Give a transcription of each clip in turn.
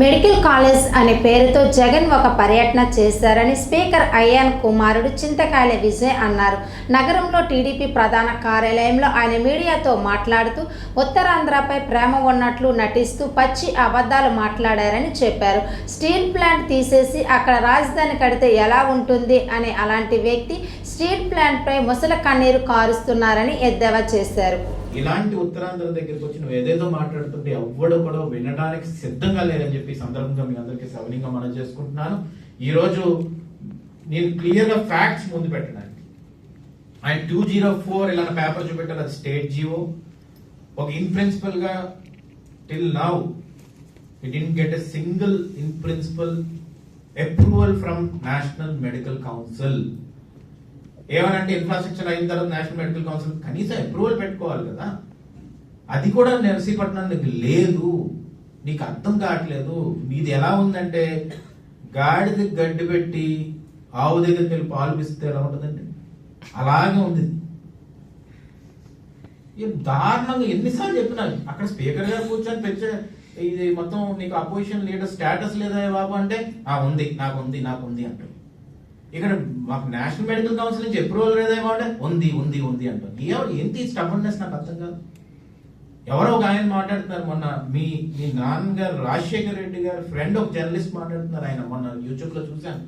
Medical college అనే పేరుతో జగన్ ఒక పర్యటన చేశారని స్పీకర్ అయ్యాన్ కుమారుడు చింతకాయల విజయ్ అన్నారు. నగరంలో టీడీపీ ప్రధాన కార్యాలయంలో ఆయన మీడియాతో మాట్లాడుతూ ఉత్తరాంధ్రపై ప్రేమ ఉన్నట్లు నటిస్తూ పచ్చి అబద్ధాలు మాట్లాడారని చెప్పారు. స్టీల్ ప్లాంట్ తీసేసి అక్కడ రాజధాని కడితే ఎలా ఉంటుంది అనే అలాంటి వ్యక్తి స్టీల్ ప్లాంట్పై ముసల కన్నీరు కారుస్తున్నారని ఎద్దేవా చేశారు. ఇలాంటి ఉత్తరాంధ్ర దగ్గరికి వచ్చి నువ్వు ఏదేదో మాట్లాడుతుంటే ఎవ్వడు కూడా వినడానికి సిద్ధంగా లేదని చెప్పి సందర్భంగా మీ అందరికీ సవనీయంగా మనం చేసుకుంటున్నాను. ఈరోజు నేను క్లియర్గా ఫ్యాక్ట్స్ ముందు పెట్టడానికి ఆయన టూ జీరో ఫోర్ ఇలా పేపర్ చూపెట్టారు అది state G. O in ప్రిన్సిపల్గా till now it in get a single in principle approval from national medical council ఏమనంటే ఇన్ఫ్రాస్ట్రక్చర్ అయిన తర్వాత నేషనల్ మెడికల్ కౌన్సిల్ కనీసం అప్రూవల్ పెట్టుకోవాలి కదా. అది కూడా నర్సీపట్నం నీకు లేదు. నీకు అర్థం కావట్లేదు. మీది ఎలా ఉందంటే గాడిద గడ్డి పెట్టి ఆవు దగ్గరికి వెళ్ళి పాలు పిస్తే ఎలా ఉంటుందండి? అలాగే ఉంది. దారుణంగా ఎన్నిసార్లు చెప్పినా అక్కడ స్పీకర్ గారు కూర్చొని పెంచే ఇది మొత్తం నీకు అపోజిషన్ లీడర్ స్టేటస్ లేదా బాబు అంటే ఆ ఉంది నాకు ఉంది నాకు ఉంది అంటారు ఇక్కడ మాకు నేషనల్ మెడికల్ కౌన్సిల్ నుంచి అప్రూవల్ లేదేమో అంటే ఉంది ఉంది ఉంది అంటారు. ఎవరు ఏంటి స్టబర్నెస్ నాకు అర్థం కాదు. ఎవరో ఒక ఆయన మాట్లాడుతున్నారు మొన్న. మీ మీ నాన్నగారు రాజశేఖర్ రెడ్డి గారు ఫ్రెండ్ ఒక జర్నలిస్ట్ మాట్లాడుతున్నారు ఆయన. మొన్న యూట్యూబ్లో చూశాను.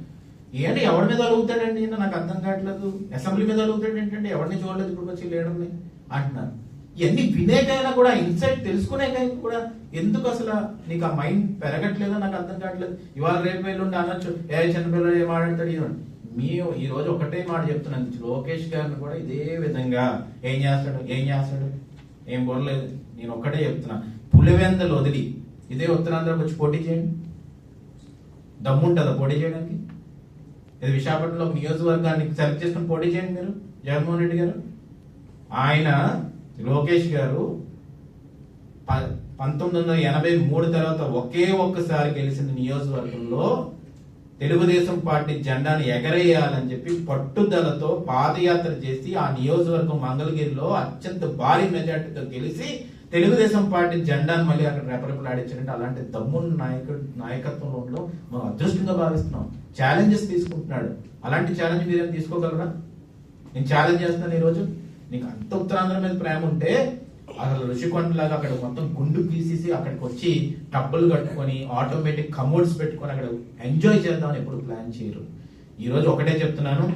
ఏంటి ఎవరి మీద అడుగుతాడండి? నాకు అర్థం కావట్లేదు. అసెంబ్లీ మీద అడుగుతాడు ఏంటంటే ఎవరిని చూడలేదు ఇప్పుడు వచ్చి లేడని అంటున్నారు. ఇవన్నీ వినేకైనా కూడా ఇన్సైట్ తెలుసుకునేకైనా కూడా ఎందుకు అసలు నీకు ఆ మైండ్ పెరగట్లేదో నాకు అర్థం కావట్లేదు. ఇవాళ రేపు వెళ్ళుండి అనొచ్చు. ఏ చిన్నపిల్లలు ఏం మాట్లాడతాడు? మీ ఈరోజు ఒకటే మాట చెప్తున్నాను. లోకేష్ గారిని కూడా ఇదే విధంగా ఏం చేస్తాడు? ఏం చేస్తాడు? ఏం పొరలేదు నేను ఒక్కటే చెప్తున్నా. పులివెందలు వదిలి. ఇదే ఉత్తరాంధ్రకు వచ్చి పోటీ చేయండి. దమ్ముంటుందా పోటీ చేయడానికి? ఇది విశాఖపట్నంలో ఒక నియోజకవర్గాన్ని సెలెక్ట్ చేసుకుని పోటీ చేయండి మీరు జగన్మోహన్ రెడ్డి గారు. ఆయన లోకేష్ గారు ప- పంతొమ్మిది వందల ఎనభై మూడు తర్వాత ఒకే ఒక్కసారి గెలిచిన నియోజకవర్గంలో తెలుగుదేశం పార్టీ జెండాను ఎగరేయాలని చెప్పి పట్టుదలతో పాదయాత్ర చేసి ఆ నియోజకవర్గం మంగళగిరిలో అత్యంత భారీ మెజార్టీతో గెలిచి తెలుగుదేశం పార్టీ జెండాను మళ్ళీ అక్కడ రెపరెపలాడించారంటే అలాంటి దమ్ముని నాయకుడు నాయకత్వంలో ఉండడం మనం అదృష్టంగా భావిస్తున్నాం. ఛాలెంజెస్ తీసుకుంటున్నాడు. అలాంటి ఛాలెంజ్ మీరేం తీసుకోగలరా? నేను ఛాలెంజ్ చేస్తున్నాను ఈరోజు. నీకు అంత ఉత్తరాంధ్ర మీద ప్రేమ ఉంటే అసలు ఋషికొండలాగా అక్కడ మొత్తం గుండు గీసేసి అక్కడికి వచ్చి టబ్బులు కట్టుకొని ఆటోమేటిక్ కమోడ్స్ పెట్టుకొని అక్కడ ఎంజాయ్ చేద్దామని ఎప్పుడు ప్లాన్ చేయరు. ఈరోజు ఒకటే చెప్తున్నాను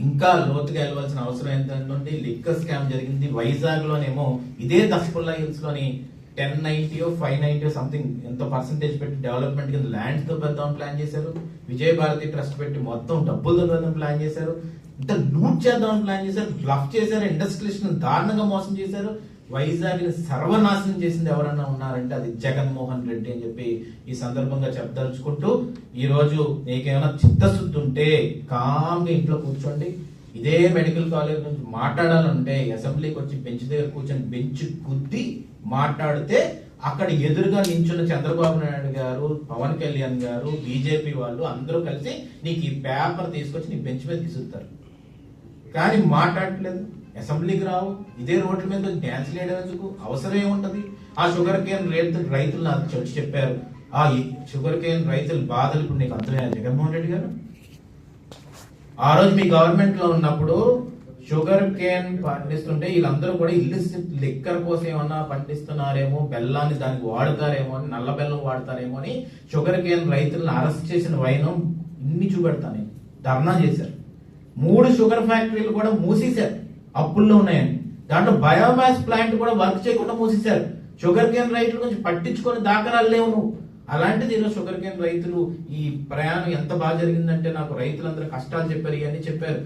ఇంకా లోతుగా వెళ్ళవలసిన అవసరం ఏంటంటే లిక్కర్ స్కామ్ జరిగింది. వైజాగ్ లోనేమో ఇదే దఫ్పుల్లా హిల్స్లోని టెన్ నైన్టీయో ఫైవ్ నైన్టీయో సంథింగ్ ఎంతో పర్సంటేజ్ పెట్టి డెవలప్మెంట్ కింద ల్యాండ్స్తో ప్లాన్ చేశారు. విజయ భారతి ట్రస్ట్ పెట్టి మొత్తం డబ్బులతో దొబ్బేద్దాం ప్లాన్ చేశారు. ఇంత లూట్ చేద్దామని ప్లాన్ చేశారు. బ్లఫ్ చేశారు. ఇండస్ట్రియలిస్ట్ దారుణంగా మోసం చేశారు. వైజాగ్ సర్వనాశనం చేసింది ఎవరన్నా ఉన్నారంటే అది జగన్మోహన్ రెడ్డి అని చెప్పి ఈ సందర్భంగా చెప్పదలుచుకుంటూ ఈరోజు నీకేమైనా చిత్తశుద్ధి ఉంటే కామ్గా ఇంట్లో కూర్చోండి. ఇదే మెడికల్ కాలేజ్ నుంచి మాట్లాడాలంటే అసెంబ్లీకి వచ్చి బెంచ్ దగ్గర కూర్చొని బెంచ్ కుద్ది మాట్లాడితే అక్కడ ఎదురుగా నించున్న చంద్రబాబు నాయుడు గారు పవన్ కళ్యాణ్ గారు బీజేపీ వాళ్ళు అందరూ కలిసి నీకు ఈ పేపర్ తీసుకొచ్చి నీ బెంచ్ మీద తీసుకుతారు కానీ మాట్లాడట్లేదు. అసెంబ్లీకి రావు. ఇదే రోడ్ల మీద డ్యాన్స్ లేడేందుకు అవసరం ఏముంటుంది ఆ షుగర్ కేన్ రైతు రైతులు నాకు వచ్చి చెప్పారు. ఆ షుగర్ కేన్ రైతుల బాధలు ఇప్పుడు నీకు అర్థమయ్యా జగన్మోహన్ రెడ్డి గారు? ఆ రోజు మీ గవర్నమెంట్లో ఉన్నప్పుడు షుగర్ కేన్ పండిస్తుంటే వీళ్ళందరూ కూడా ఇల్లు లిక్కర్ కోసం ఏమన్నా పండిస్తున్నారేమో బెల్లాన్ని దానికి వాడతారేమో అని నల్ల బెల్లం వాడతారేమో అని షుగర్ కేన్ రైతులను అరెస్ట్ చేసిన వైనం ఇన్ని చూపెడతాను ధర్నా చేశారు. మూడు షుగర్ ఫ్యాక్టరీలు కూడా మూసేశారు. అప్పుల్లో ఉన్నాయని. దాంట్లో బయోమాస్ ప్లాంట్ కూడా వర్క్ చేయకుండా మూసేశారు. షుగర్ కేన్ రైతుల గురించి పట్టించుకొని దాఖలాలు లేవు నువ్వు. అలాంటిది ఈరోజు షుగర్ కేన్ రైతులు ఈ ప్రయాణం ఎంత బాగా జరిగిందంటే నాకు రైతులందరూ కష్టాలు చెప్పారు ఇవన్నీ చెప్పారు.